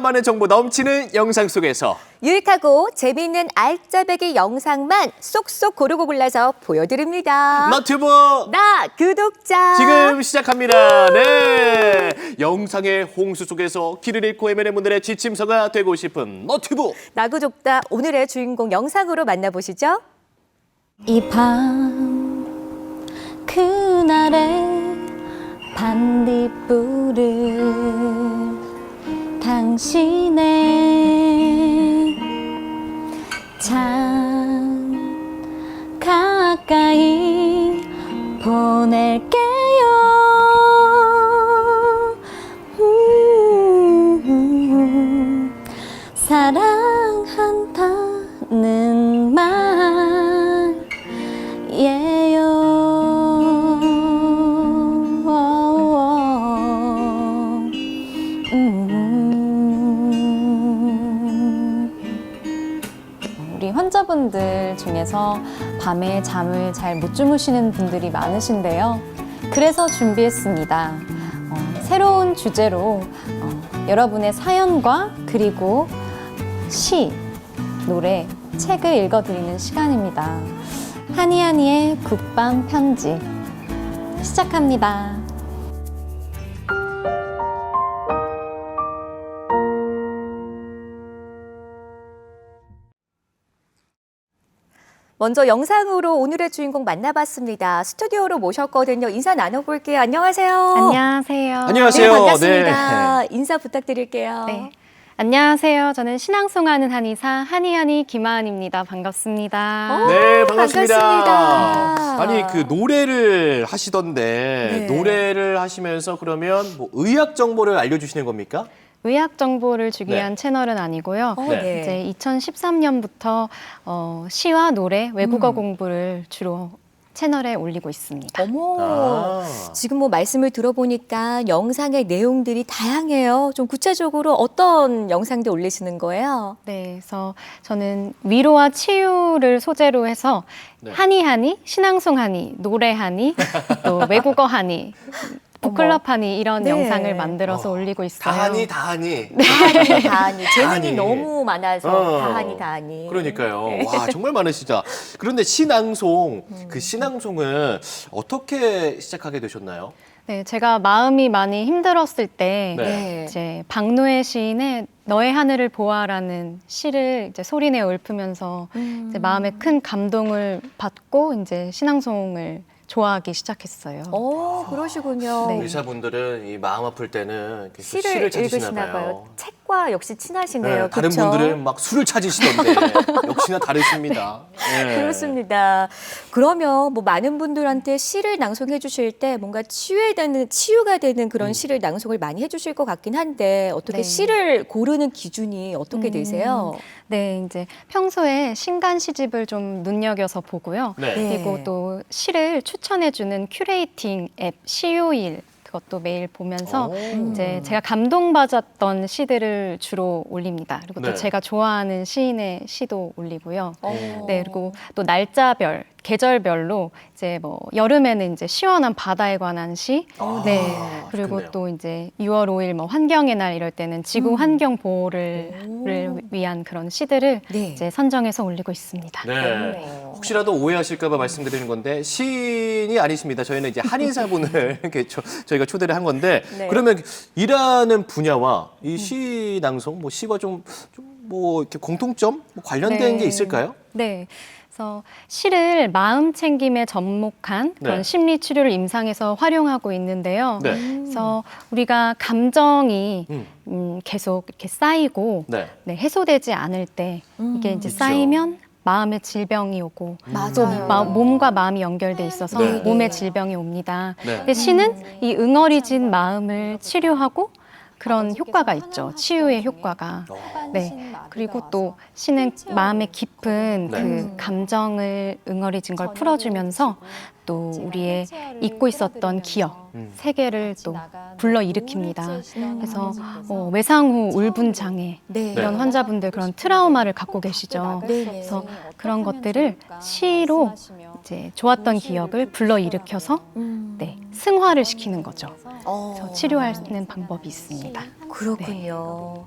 범람하는 정보 넘치는 영상 속에서 유익하고 재미있는 알짜배기 영상만 쏙쏙 고르고 골라서 보여드립니다. 너튜브 나 구독자. 지금 시작합니다. 네. 영상의 홍수 속에서 길을 잃고 헤매는 분들의 지침서가 되고 싶은 너튜브. 나 구독자 오늘의 주인공 영상으로 만나보시죠. 이 밤 그날의 반딧불을 당신의 참 가까이 중에서 밤에 잠을 잘 못 주무시는 분들이 많으신데요. 그래서 준비했습니다. 어, 새로운 주제로 어, 여러분의 사연과 그리고 시, 노래, 책을 읽어드리는 시간입니다. 한이한이의 굿밤 편지 시작합니다. 먼저 영상으로 오늘의 주인공 만나봤습니다. 스튜디오로 모셨거든요. 인사 나눠볼게요. 안녕하세요. 안녕하세요. 안녕하세요. 네, 반갑습니다. 인사 부탁드릴게요. 네. 안녕하세요. 저는 신앙송하는 한의사 한이한이 김하은입니다. 반갑습니다. 어, 네, 반갑습니다. 반갑습니다. 아니, 그 노래를 하시던데 네. 노래를 하시면서 그러면 뭐 의학 정보를 알려주시는 겁니까? 의학 정보를 주기 네. 위한 채널은 아니고요. 어, 네. 네. 이제 2013년부터 어, 시와 노래, 외국어 음. 공부를 주로 채널에 올리고 있습니다. 어머. 아. 지금 뭐 말씀을 들어보니까 영상의 내용들이 다양해요. 좀 구체적으로 어떤 영상들 올리시는 거예요? 네, 그래서 저는 위로와 치유를 소재로 해서 네. 한의하니, 신앙송하니, 노래하니, 또 외국어 하니, 하니 이런 네. 영상을 만들어서 어, 올리고 있어요. 다하니, 다하니. 다하니 다하니 재능이 다하니. 너무 많아서 어. 다하니 다하니. 그러니까요. 네. 와, 정말 많으시다. 그런데 신앙송, 음. 그 신앙송은 어떻게 시작하게 되셨나요? 네, 제가 마음이 많이 힘들었을 때 네. 네. 이제 박노해 시인의 너의 하늘을 보아라는 시를 이제 소리내 어 읊으면서 음. 이제 마음에 큰 감동을 받고 이제 신앙송을 좋아하기 시작했어요. 어, 그러시군요. 네. 의사분들은 이 마음 아플 때는 이렇게 시를, 시를, 찾으시나 읽으시나 봐요. 봐요. 책 과 역시 친하시네요. 네, 다른 그쵸? 분들은 막 술을 찾으시던데 역시나 다르십니다. 네. 그렇습니다. 그러면 뭐 많은 분들한테 시를 낭송해 주실 때 뭔가 치유되는 치유가 되는 그런 음. 시를 낭송을 많이 해 주실 것 같긴 한데 어떻게 네. 시를 고르는 기준이 어떻게 음. 되세요? 네, 이제 평소에 신간 시집을 좀 눈여겨서 보고요. 네. 네. 그리고 또 시를 추천해 주는 큐레이팅 앱 시요일 그것도 매일 보면서 오. 이제 제가 감동받았던 시들을 주로 올립니다. 그리고 네. 또 제가 좋아하는 시인의 시도 올리고요. 어. 네, 그리고 또 날짜별, 계절별로 이제 뭐 여름에는 이제 시원한 바다에 관한 시, 아, 네, 그리고 좋겠네요. 또 이제 6월 5일 뭐 환경의 날 이럴 때는 지구 음. 환경 보호를. 를 위한 그런 시들을 네. 이제 선정해서 올리고 있습니다. 네. 어. 혹시라도 오해하실까봐 말씀드리는 건데 시인이 아니십니다. 저희는 이제 이렇게 초- 저희가 초대를 한 건데 네. 그러면 일하는 분야와 이 시 낭송, 뭐 시와 좀뭐 이렇게 공통점 뭐 관련된 네. 게 있을까요? 네. 그래서 시를 마음 챙김에 접목한 그런 네. 심리 치료를 임상에서 활용하고 있는데요. 네. 그래서 우리가 감정이 음. 음, 계속 이렇게 쌓이고 네. 네, 해소되지 않을 때 이게 음. 이제 그쵸. 쌓이면 마음의 질병이 오고 맞아요. 또 마- 몸과 마음이 연결돼 있어서 네. 몸의 질병이 옵니다. 네. 근데 시는 이 응어리진 마음을 치료하고 그런 효과가 있죠. 치유의 효과가. 어. 네. 그리고 또 시는 마음에 깊은 네. 그 감정을 응어리진 걸 풀어주면서 또 우리의 잊고 있었던 기억, 음. 세계를 또 불러 일으킵니다. 그래서 어, 외상 후 울분 장애 네. 이런 환자분들 그런 트라우마를 갖고 계시죠. 네. 그래서 그런 것들을 시로 이제 좋았던 기억을 불러 일으켜서 음. 네, 승화를 시키는 거죠. 어. 그래서 치료하는 방법이 있습니다. 그렇군요.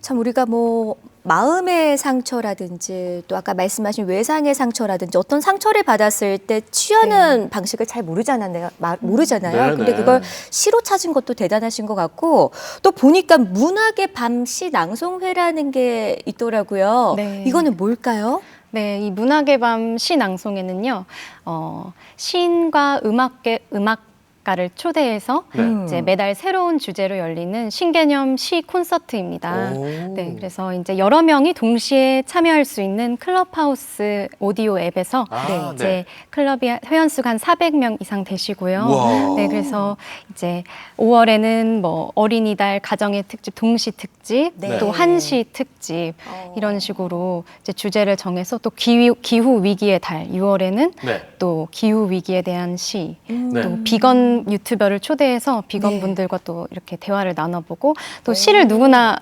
참 우리가 뭐 마음의 상처라든지 또 아까 말씀하신 외상의 상처라든지 어떤 상처를 받았을 때 취하는 방식을 잘 모르잖아요. 마- 모르잖아요. 네, 근데 네. 그걸 시로 찾은 것도 대단하신 것 같고 또 보니까 문학의 밤시 낭송회라는 게 있더라고요. 네. 이거는 뭘까요? 네, 이 문학의 밤 시 낭송에는요, 어, 시인과 음악계, 음악 가를 초대해서 네. 음. 이제 매달 새로운 주제로 열리는 신개념 시 콘서트입니다. 오. 네, 그래서 이제 여러 명이 동시에 참여할 수 있는 클럽하우스 오디오 앱에서 아, 네, 네. 이제 클럽이 회원 수가 한 400명 이상 되시고요. 우와. 네, 그래서 이제 5월에는 뭐 어린이달 가정의 특집, 동시 특집, 네. 또 한시 특집 어. 이런 식으로 이제 주제를 정해서 또 기후, 기후 위기의 달 6월에는 네. 또 기후 위기에 대한 시, 음. 네. 또 비건 유튜버를 초대해서 비건 네. 분들과 또 이렇게 대화를 나눠보고 또 시를 누구나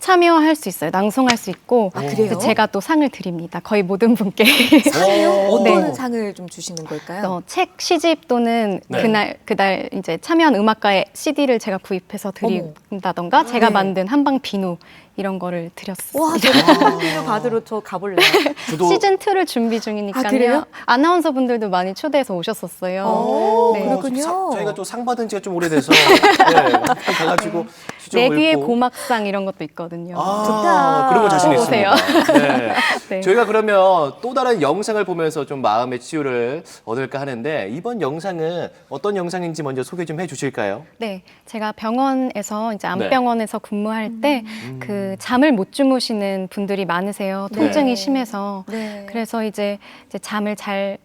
참여할 수 있어요. 낭송할 수 있고 아, 그래요? 또 제가 또 상을 드립니다. 거의 모든 분께 상이요? 오. 어떤 네. 상을 좀 주시는 걸까요? 어, 책 시집 또는 네. 그날 그날 이제 참여한 음악가의 CD를 제가 구입해서 드린다던가 제가 네. 만든 한방 비누 이런 거를 드렸습니다. 와, 저도 받으러 저 가볼래요. 저도 시즌 2를 준비 중이니까요. 아, 그래요? 아 나운서 분들도 많이 초대해서 오셨었어요. 오, 네. 그렇군요. 사- 저희가 또 상 받은 지가 좀 오래돼서 네, 가가지고 내귀의 읽고. 고막상 이런 것도 있거든요. 아, 좋다. 그런 거 자신 보세요. 있습니다. 네. 네. 저희가 그러면 또 다른 영상을 보면서 좀 마음의 치유를 얻을까 하는데 이번 영상은 어떤 영상인지 먼저 소개 좀 해주실까요? 네, 제가 병원에서 이제 네. 암병원에서 근무할 때 그 잠을 못 주무시는 분들이 많으세요. 통증이 네. 심해서 네. 그래서 이제, 이제 잠을 잘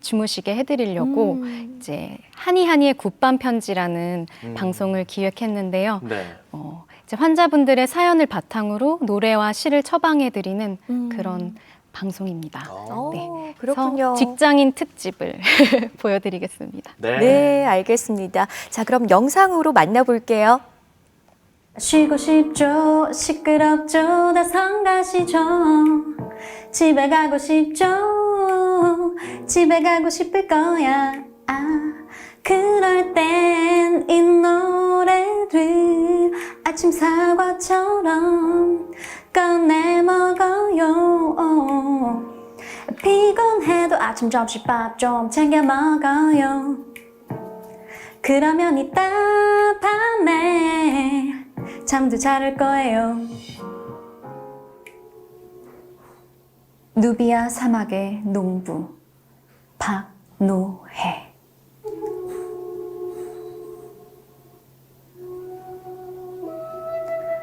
주무시게 해드리려고 음. 이제 한이한이의 굿밤 편지라는 음. 방송을 기획했는데요. 네. 어, 이제 환자분들의 사연을 바탕으로 노래와 시를 처방해드리는 음. 그런 방송입니다. 어, 네. 그렇군요. 직장인 특집을 보여드리겠습니다. 네. 네, 알겠습니다. 자, 그럼 영상으로 만나볼게요. 쉬고 싶죠? 시끄럽죠? 다 성가시죠? 집에 가고 싶죠? 집에 가고 싶을 거야. 아 그럴 땐 이 노래를 아침 사과처럼 꺼내 먹어요. 피곤해도 아침 점심 밥 좀 챙겨 먹어요. 그러면 이따 밤에 잠도 잘 올 거예요. 누비아 사막의 농부 박노해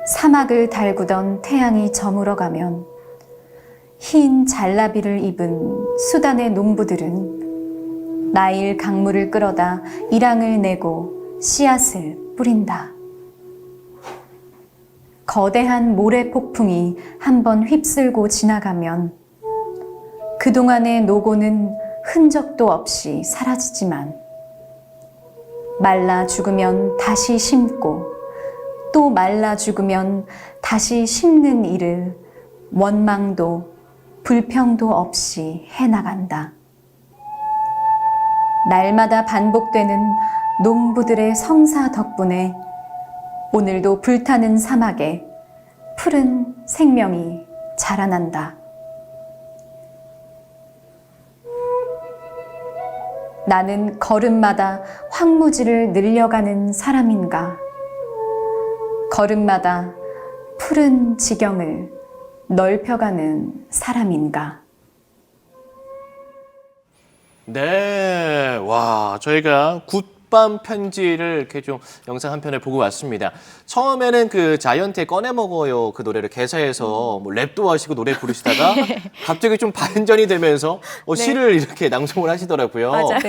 사막을 달구던 태양이 저물어 가면 흰 잘라비를 입은 수단의 농부들은 나일 강물을 끌어다 일항을 내고 씨앗을 뿌린다. 거대한 모래 폭풍이 한번 휩쓸고 지나가면 그동안의 노고는 흔적도 없이 사라지지만 말라 죽으면 다시 심고 또 말라 죽으면 다시 심는 일을 원망도 불평도 없이 해나간다. 날마다 반복되는 농부들의 성사 덕분에 오늘도 불타는 사막에 푸른 생명이 자라난다. 나는 걸음마다 황무지를 늘려가는 사람인가? 걸음마다 푸른 지경을 넓혀가는 사람인가? 네, 와, 저희가 굿 밤 편지를 이렇게 좀 영상 한 편을 보고 왔습니다. 처음에는 그 자이언트의 꺼내 먹어요 그 노래를 개사해서 뭐 랩도 하시고 노래 부르시다가 갑자기 좀 반전이 되면서 어, 시를 이렇게 낭송을 하시더라고요. 맞아요.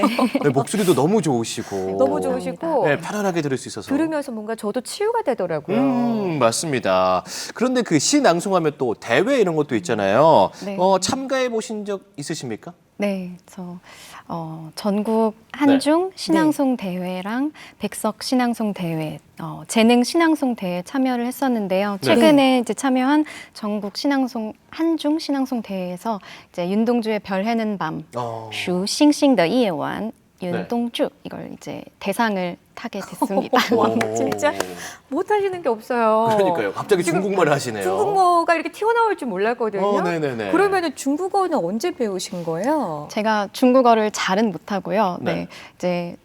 네, 목소리도 너무 좋으시고. 너무 좋으시고 네, 편안하게 들을 수 있어서. 들으면서 뭔가 저도 치유가 되더라고요. 음, 맞습니다. 그런데 그 시 낭송하면 또 대회 이런 것도 있잖아요. 네. 어, 참가해 보신 적 있으십니까? 네, 저 어, 전국 한중 신앙송 대회랑 백석 신앙송 대회, 어, 재능 신앙송 대회 참여를 했었는데요. 네. 최근에 이제 참여한 전국 신앙송 한중 신앙송 대회에서 이제 윤동주의 별 해는 밤, 어. 슈 싱싱의 이해완 네. 윤동주 이걸 이제 대상을 타게 됐습니다. 오. 진짜 못 하시는 게 없어요. 그러니까요. 갑자기 지금 중국말을 하시네요. 중국어가 이렇게 튀어나올 줄 몰랐거든요. 어, 네네네. 그러면은 중국어는 언제 배우신 거예요? 제가 중국어를 잘은 못하고요. 네. 네. 이제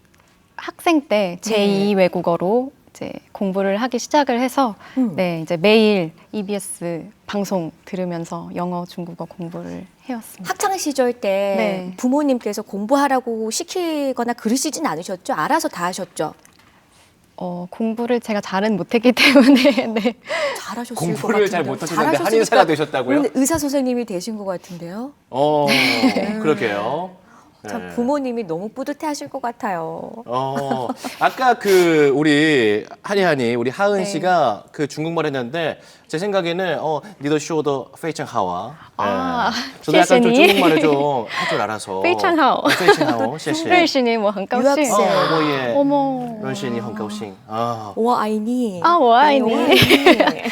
학생 때 제2 외국어로 이제 공부를 하기 시작을 해서 음. 네, 이제 매일 EBS 방송 들으면서 영어, 중국어 공부를 해왔습니다. 학창 시절 때 네. 부모님께서 공부하라고 시키거나 그러시진 않으셨죠? 알아서 다 하셨죠? 어, 공부를 제가 잘은 못했기 때문에 네. 잘하셨을 것 공부를 잘 같은데요. 못하셨는데 잘하셨으니까 한의사가 되셨다고요? 의사 선생님이 되신 것 같은데요. 어, 그러게요. 참 네. 부모님이 너무 뿌듯해하실 것 같아요. 어, 아까 그 우리 하리하니 우리 하은 네. 씨가 그 중국말 했는데 제 생각에는 어 니더 쇼더 페이창 하와. 아, 예. 저도 약간 좀 谢谢你 중국말을 좀 할 줄 알아서. 非常好 페이창 하오. 谢谢.认识你我很高兴 유학생. 어, 我也 어머 认识你很高兴. 아. 오 아이니. 아, 워 아이니. 네, 워 아이니.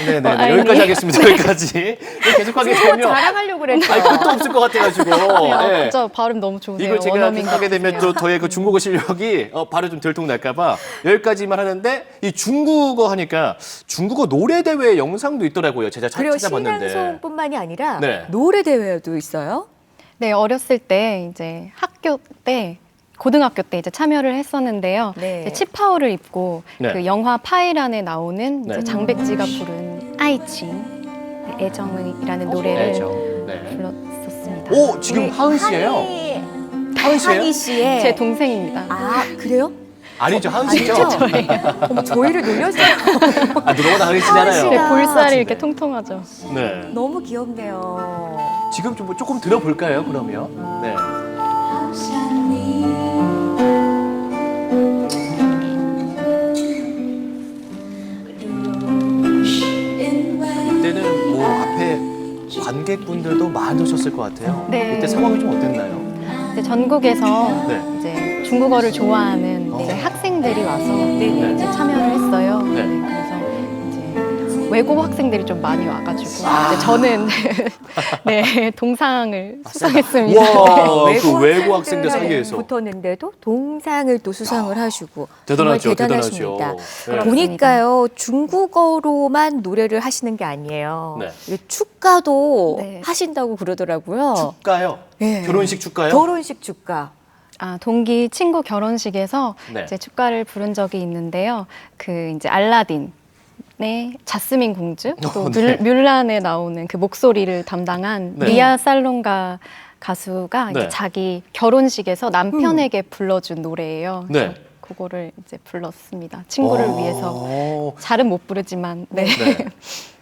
네, 네, 아이니. 여기까지 하겠습니다. 여기까지. 계속 하게 중국어 되면 자랑하려고 그랬죠. 아니 끝도 없을 것 같아가지고. 아, 예. 진짜 발음 너무 좋으세요. 이걸 제가 원어민 하게 되면 같으세요. 또 저의 그 중국어 실력이 어, 바로 좀 들통날까봐 여기까지만 하는데 이 중국어 하니까 중국어 노래 대회 영상도 있더라고요. 제가 차- 그리고 찾아봤는데. 신앙송뿐만이 아니라 네. 노래 대회도 있어요. 네, 어렸을 때 이제 학교 때 고등학교 때 이제 참여를 했었는데요. 네. 이제 치파오를 입고 네. 그 영화 파이란에 나오는 이제 네. 장백지가 부른 아이칭 네, 애정이라는 노래를 알죠. 네. 불렀었습니다. 오 지금 우리 하은 씨예요. 하은 씨예요? 씨의 제 동생입니다. 아 그래요? 아니죠 하은 씨죠. 아니죠? 어머 저희를 놀렸어요. 아 누구보다 하은 네, 씨잖아요. 씨가- 볼살이 네. 이렇게 통통하죠. 네. 너무 귀엽네요. 지금 좀뭐 조금 들어볼까요? 그러면. 네. 그때는 뭐 앞에 관객분들도 많으셨을 것 같아요. 네. 그때 상황이 좀 어땠나요? 이제 전국에서 네. 이제 중국어를 좋아하는 학생들이 와서 네. 이제 참여를 했어요. 네. 네, 그래서 이제 외국 학생들이 좀 많이 와가지고 아. 이제 저는 네 동상을 수상했습니다. 와, 그 외국 학생들 사이에서 붙었는데도 동상을 또 수상을 하시고 대단하죠, 정말 대단하십니다. 대단하죠. 네. 보니까요 중국어로만 노래를 하시는 게 아니에요. 네. 축가도 네. 하신다고 그러더라고요. 축가요? 네. 결혼식 축가요? 결혼식 축가. 아 동기 친구 결혼식에서 네. 이제 축가를 부른 적이 있는데요. 그 이제 알라딘. 네, 자스민 공주 또 어, 뮬- 네. 뮬란에 나오는 그 목소리를 담당한 네. 리아 살롱가 가수가 네. 이제 자기 결혼식에서 남편에게 불러준 노래예요. 네. 그래서 그거를 이제 불렀습니다. 친구를 어, 위해서 잘은 못 부르지만 네. 네.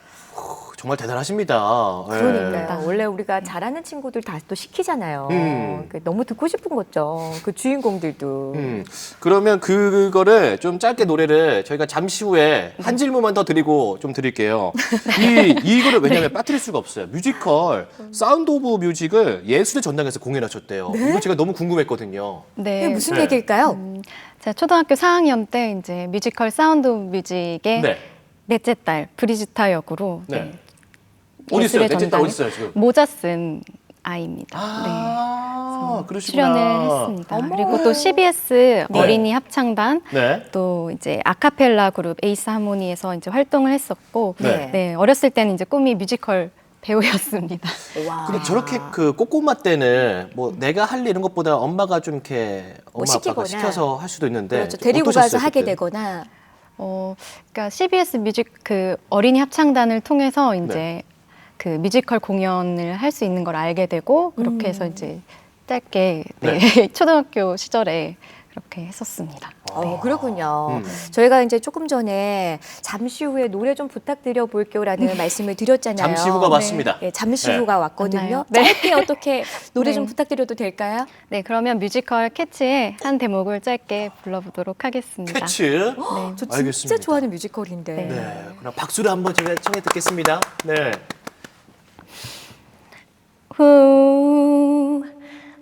정말 대단하십니다. 네. 그러니까요. 원래 우리가 잘하는 친구들 다 또 시키잖아요. 음. 그 너무 듣고 싶은 거죠. 그 주인공들도. 음, 그러면 그거를 좀 짧게 노래를 저희가 잠시 후에 한 질문만 더 드리고 좀 드릴게요. 이 이거를 왜냐하면 빠뜨릴 수가 없어요. 뮤지컬 사운드 오브 뮤직을 예술의 전당에서 공연하셨대요. 이거 제가 너무 궁금했거든요. 네. 이게 무슨 네. 얘기일까요? 음, 제가 초등학교 4학년 때 이제 뮤지컬 사운드 오브 뮤직의 네. 넷째 딸 브리지타 역으로 네. 네. 어디 있어요? 예술의 어디 있어요 지금? 모자 쓴 아이입니다. 네. 아, 그러시구나. 출연을 했습니다. 어머. 그리고 또 CBS 네. 어린이 합창단 네. 또 이제 아카펠라 그룹 에이스 하모니에서 이제 활동을 했었고 네. 네. 어렸을 때는 이제 꿈이 뮤지컬 배우였습니다. 와. 근데 저렇게 그 꼬꼬마 때는 뭐 내가 할일 이런 것보다 엄마가 좀 이렇게 뭐 엄마 아빠가 시키거나. 시켜서 할 수도 있는데 그렇죠. 데리고 어떠셨어요, 가서 하게 그때? 되거나 어, 그러니까 CBS 뮤직 그 어린이 합창단을 통해서 이제 네. 그 뮤지컬 공연을 할 수 있는 걸 알게 되고 그렇게 해서 음. 이제 짧게 네, 초등학교 시절에 그렇게 했었습니다. 어, 그렇군요. 음. 저희가 이제 조금 전에 잠시 후에 노래 좀 부탁드려 볼게요라는 말씀을 드렸잖아요. 잠시 후가 왔습니다. 네, 잠시 네. 후가 왔거든요. 맞나요? 네. 짧게 어떻게 노래 좀 네. 부탁드려도 될까요? 네, 그러면 뮤지컬 캐치의 한 대목을 짧게 불러보도록 하겠습니다. 캐치. 네. 저 진짜 알겠습니다. 좋아하는 뮤지컬인데. 네. 네, 그럼 박수를 한번 제가 청해 듣겠습니다. 네. 후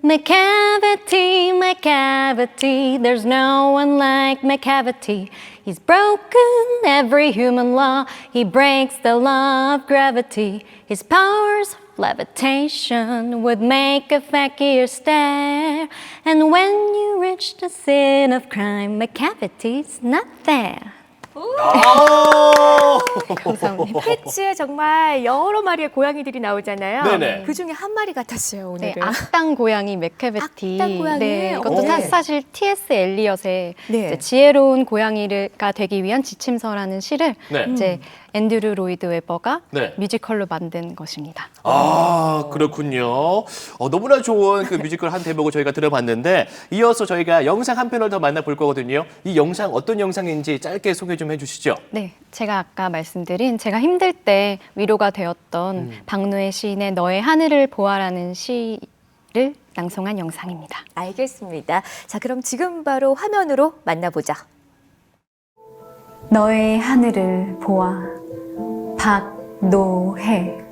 My cavity, my cavity, there's no one like my cavity. He's broken every human law, he breaks the law of gravity. His powers levitation would make a fakir stare. And when you reach the sin of crime, my cavity's not there. 아! 감사합니다. 패치에 정말 여러 마리의 고양이들이 나오잖아요. 네네. 그 중에 한 마리 같았어요 네, 오늘은. 악당 고양이 맥케베티. 악당 고양이? 네, 이것도 오. 사- 사실 T.S. 엘리엇의 네. 이제 지혜로운 고양이가 되기 위한 지침서라는 시를 네. 이제 앤드류 로이드 웨버가 네. 뮤지컬로 만든 것입니다. 아, 그렇군요. 어, 너무나 좋은 그 뮤지컬 한 대목을 저희가 들어봤는데 이어서 저희가 영상 한 편을 더 만나볼 거거든요. 이 영상 어떤 영상인지 짧게 소개 좀 해주시죠. 네, 제가 아까 말씀드린 제가 힘들 때 위로가 되었던 박노해 시인의 너의 하늘을 보아라는 시를 낭송한 영상입니다. 알겠습니다. 자 그럼 지금 바로 화면으로 만나보자. 너의 하늘을 보아 박노해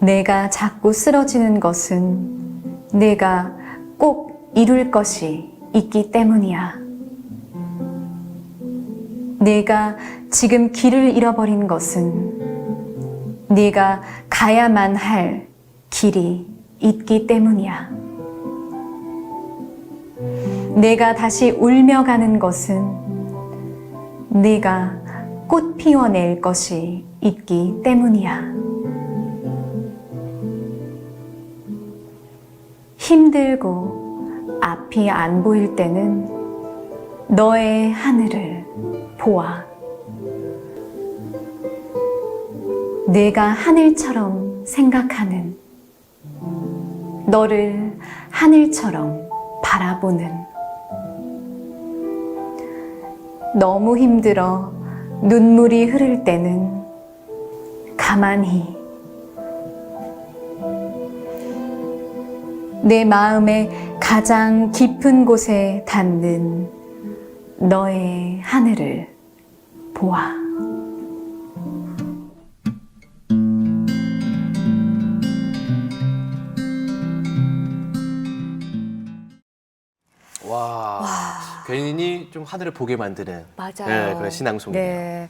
내가 자꾸 쓰러지는 것은 내가 꼭 이룰 것이 있기 때문이야. 내가 지금 길을 잃어버린 것은 네가 가야만 할 길이 있기 때문이야. 내가 다시 울며 가는 것은 네가 꽃 피워낼 것이 있기 때문이야. 힘들고 앞이 안 보일 때는 너의 하늘을 보아. 내가 하늘처럼 생각하는 너를 하늘처럼 바라보는 너무 힘들어 눈물이 흐를 때는 가만히 내 마음의 가장 깊은 곳에 닿는 너의 하늘을 보아. 좀 하늘을 보게 만드는 맞아요. 네, 그런 신앙송이네요. 네.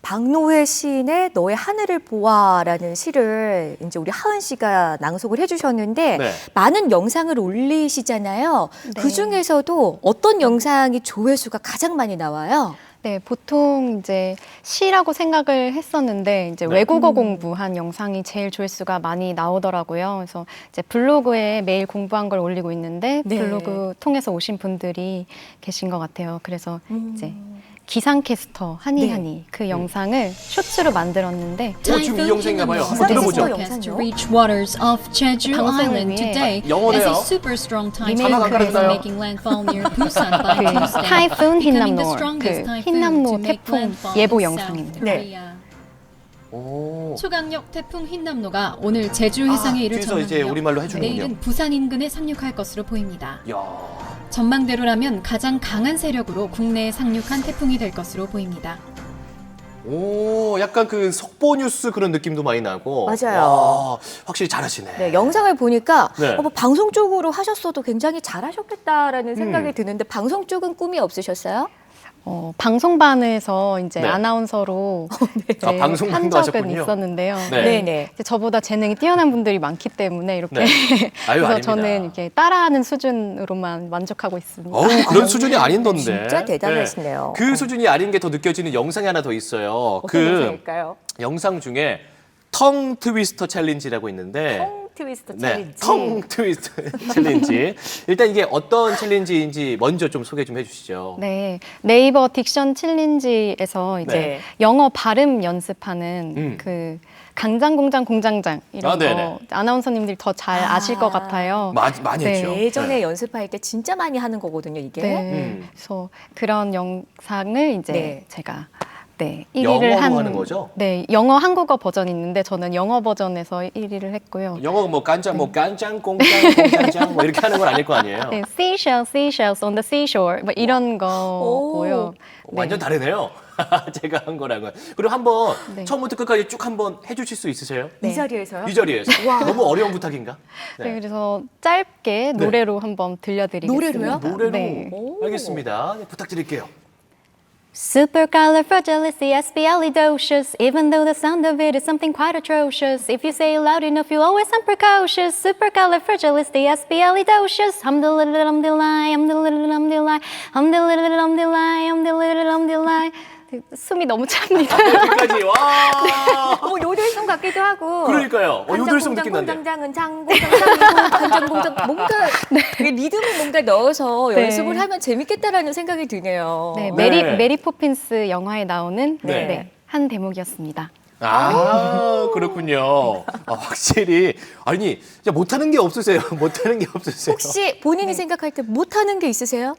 박노해 시인의 너의 하늘을 보아라는 시를 이제 우리 하은 씨가 낭송을 해주셨는데 네. 많은 영상을 올리시잖아요. 네. 그 중에서도 어떤 영상이 조회수가 가장 많이 나와요? 네, 보통 이제 시라고 생각을 했었는데 이제 네. 외국어 공부한 영상이 제일 조회수가 많이 나오더라고요. 그래서 이제 블로그에 매일 공부한 걸 올리고 있는데 네. 블로그 통해서 오신 분들이 계신 것 같아요. 그래서 이제 기상캐스터 한이한이 그 영상을 쇼츠로 만들었는데 어, 지금 이 영상인가 봐요. 한번 들어보죠. 영상이요? to reach waters off Jeju 방송을 Island 위해 today 영어네요. as a super strong 리메이크 typhoon is 해주나요? making landfall near Busan by 그 Tuesday, 타이푼 becoming the 흰남노 strongest 그 typhoon 흰남노 to make 태풍 landfall 예보 영상입니다. 네. Korea. 오. 초강력 태풍 흰남노가 오늘 제주 아, 해상에 이를 뒤에서 이제 전망하며 우리말로 해주는군요. 내일은 부산 인근에 상륙할 것으로 보입니다. 야, 전망대로라면 가장 강한 세력으로 국내에 상륙한 태풍이 될 것으로 보입니다. 오, 약간 그 속보 뉴스 그런 느낌도 많이 나고. 맞아요. 와, 확실히 잘하시네. 네, 영상을 보니까 네. 어, 뭐 방송 쪽으로 하셨어도 굉장히 잘하셨겠다라는 음. 생각이 드는데 방송 쪽은 꿈이 없으셨어요? 어, 방송반에서 이제 네. 아나운서로 아, 이제 방송반도 한 적은 하셨군요. 있었는데요. 네. 네, 네. 이제 저보다 재능이 뛰어난 분들이 많기 때문에 이렇게 네. 아유, 그래서 아닙니다. 저는 이렇게 따라하는 수준으로만 만족하고 있습니다. 어우, 그런 수준이 아닌던데. 진짜 대단하시네요. 네. 그 수준이 아닌 게 더 느껴지는 영상이 하나 더 있어요. 어떤 그 영상일까요? 영상 중에 텅 트위스터 챌린지라고 있는데 통 트위스트 네, 챌린지. 텅 트위스터 챌린지. 일단 이게 어떤 챌린지인지 먼저 좀 소개 좀 해주시죠. 네, 네이버 딕션 챌린지에서 이제 네. 영어 발음 연습하는 음. 그 강장 공장 공장장 이런 아, 네네. 거 아나운서님들이 더 잘 아. 아실 것 같아요. 마, 많이 네. 했죠. 예전에 연습할 때 진짜 많이 하는 거거든요, 이게. 네. 음. 그래서 그런 영상을 이제 네. 제가 네, 영어로 1위를 한 하는 거죠? 네, 영어 한국어 버전이 있는데 저는 영어 버전에서 1위를 했고요. 영어 뭐 깐짱 뭐 깐짱 공짱 공짱짱 뭐 이렇게 하는 건 아닐 거 아니에요. 네, seashells, seashells on the seashore 뭐 이런 거고요. 완전 다르네요. 제가 한 거랑은. 그리고 한번 네. 처음부터 끝까지 쭉 한번 해주실 수 있으세요? 이 자리에서요? 이 자리에서. 너무 어려운 부탁인가? 네, 그래서 짧게 노래로 한번 들려드리겠습니다. 노래로요? 노래로. 네. 알겠습니다. 네, 부탁드릴게요. Supercalifragilisticexpialidocious, even though the sound of it is something quite atrocious. If you say it loud enough, you always sound precocious. Supercalifragilisticexpialidocious. Hum the little um the lie, hum the little um the lie, hum the little um the lie, hum the little um the lie. 숨이 너무 찹니다. 여기까지. 와. 같기도 하고. 그러니까요. 어, 공장, 느낌 난데. 공장장은 장공장장이고 간장공장 뭔가 이 리듬을 뭔가 넣어서 네. 연습을 하면 재밌겠다라는 생각이 드네요. 네, 네. 메리 메리 포핀스 영화에 나오는 네. 네. 한 대목이었습니다. 아, 그렇군요. 아, 확실히. 아니, 진짜 못하는 게 없으세요. 못하는 게 없으세요. 혹시 본인이 생각할 때 못하는 게 있으세요?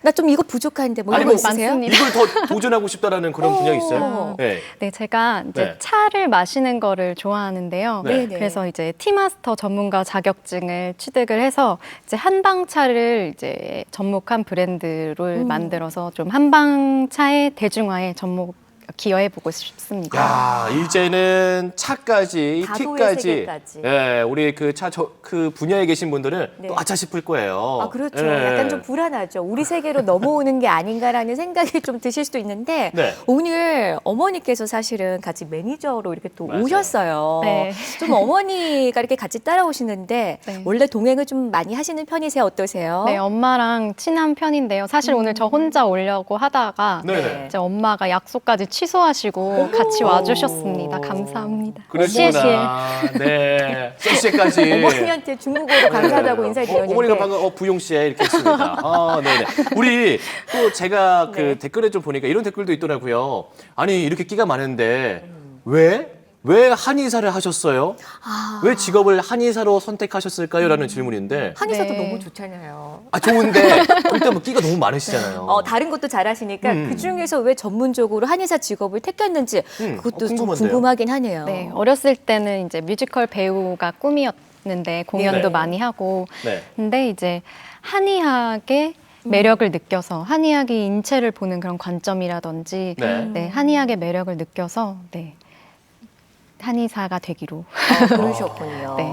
나 좀 이거 부족한데 뭐 아니, 이런 거 뭐 있으세요? 많습니다. 이걸 더 도전하고 싶다라는 그런 분야가 있어요? 어. 네. 네, 제가 이제 네. 차를 마시는 거를 좋아하는데요. 네. 네네. 그래서 이제 티마스터 전문가 자격증을 취득을 해서 이제 한방차를 이제 접목한 브랜드를 음. 만들어서 좀 한방차의 대중화에 접목 기여해 보고 싶습니다. 야, 이제는 차까지, 다도의 티까지. 세계까지. 예, 우리 그 차, 저, 그 분야에 계신 분들은 네. 또 아차 싶을 거예요. 아 그렇죠. 예. 약간 좀 불안하죠. 우리 세계로 넘어오는 게 아닌가라는 생각이 좀 드실 수도 있는데 네. 오늘 어머니께서 사실은 같이 매니저로 이렇게 또 맞아요. 오셨어요. 네. 좀 어머니가 이렇게 같이 따라오시는데 네. 원래 동행을 좀 많이 하시는 편이세요? 어떠세요? 네, 엄마랑 친한 편인데요. 사실 오늘 저 혼자 오려고 하다가 네네. 이제 엄마가 약속까지 취 소하시고 같이 와주셨습니다. 감사합니다. 그러시구나. 네. 쎄쎄까지. 어머니한테 중국어로 감사하다고 어, 인사드렸는데 어머니가 방금 어, 부용 씨 이렇게 했습니다. 아, 네네. 우리 또 제가 그 네. 댓글에 좀 보니까 이런 댓글도 있더라고요. 아니 이렇게 끼가 많은데 왜? 왜 한의사를 하셨어요? 아. 왜 직업을 한의사로 선택하셨을까요? 라는 질문인데 한의사도 네. 너무 좋잖아요. 아 좋은데 일단 뭐 끼가 너무 많으시잖아요. 어, 다른 것도 잘하시니까 음. 그 중에서 왜 전문적으로 한의사 직업을 택했는지 음, 그것도 어, 좀 궁금한데요. 궁금하긴 하네요. 네, 어렸을 때는 이제 뮤지컬 배우가 꿈이었는데 공연도 네. 많이 하고 네. 근데 이제 한의학의 매력을 느껴서 한의학이 인체를 보는 그런 관점이라든지 네. 네, 한의학의 매력을 느껴서 네. 한의사가 되기로 아, 그러셨군요. 네.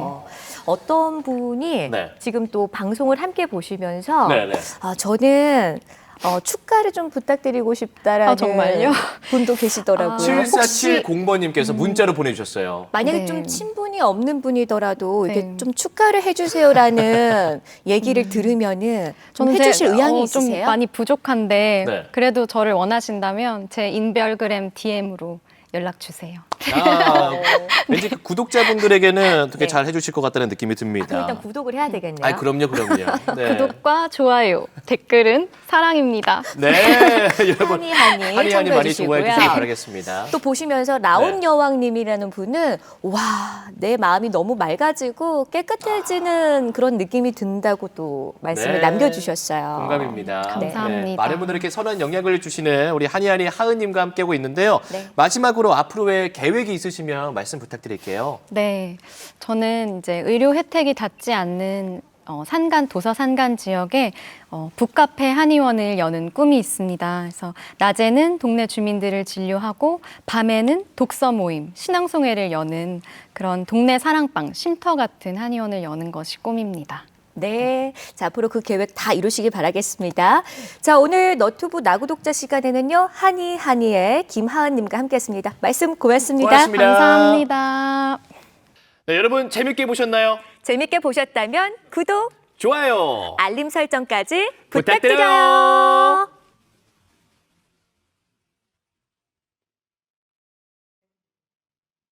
어떤 분이 네. 지금 또 방송을 함께 보시면서 네, 네. 아, 저는 어, 축가를 좀 부탁드리고 싶다라는 아, 정말요? 분도 계시더라고요. 아. 혹시 7470번님께서 문자로 보내주셨어요. 만약에 네. 좀 친분이 없는 분이더라도 이렇게 네. 좀 축가를 해주세요라는 얘기를 들으면은 좀 해주실 의향이 어, 좀 있으세요? 많이 부족한데 네. 그래도 저를 원하신다면 제 인별그램 DM으로 연락 주세요. 아, 왠지 그 구독자분들에게는 어떻게 네. 잘 해주실 것 같다는 느낌이 듭니다. 일단 구독을 해야 되겠네요. 아, 그럼요, 그럼요. 네. 구독과 좋아요, 댓글은 사랑입니다. 네, 여러분. 하니 하니 하니 하니 참고해 많이 좋아해 주시기 주시고요. 바라겠습니다. 또 보시면서 라온 네. 여왕님이라는 분은 와 내 마음이 너무 맑아지고 깨끗해지는 그런 느낌이 든다고 또 말씀을 네. 남겨주셨어요. 공감입니다. 감사합니다. 네, 많은 분들에게 선한 영향을 주시는 우리 한이 한이 하은님과 함께하고 있는데요. 네. 마지막으로 앞으로의 계획이 있으시면 말씀 부탁드릴게요. 네, 저는 이제 의료 혜택이 닿지 않는 어, 산간 도서 산간 지역에 어, 북카페 한의원을 여는 꿈이 있습니다. 그래서 낮에는 동네 주민들을 진료하고 밤에는 독서 모임, 신앙송회를 여는 그런 동네 사랑방, 쉼터 같은 한의원을 여는 것이 꿈입니다. 네. 자, 앞으로 그 계획 다 이루시길 바라겠습니다. 자, 오늘 너튜브 나구 독자 시간에는요, 한이 한이의 김하은 님과 함께 했습니다. 말씀 고맙습니다. 고맙습니다. 감사합니다. 네, 여러분 재밌게 보셨나요? 재밌게 보셨다면 구독, 좋아요. 알림 설정까지 부탁드려요. 부탁드려요.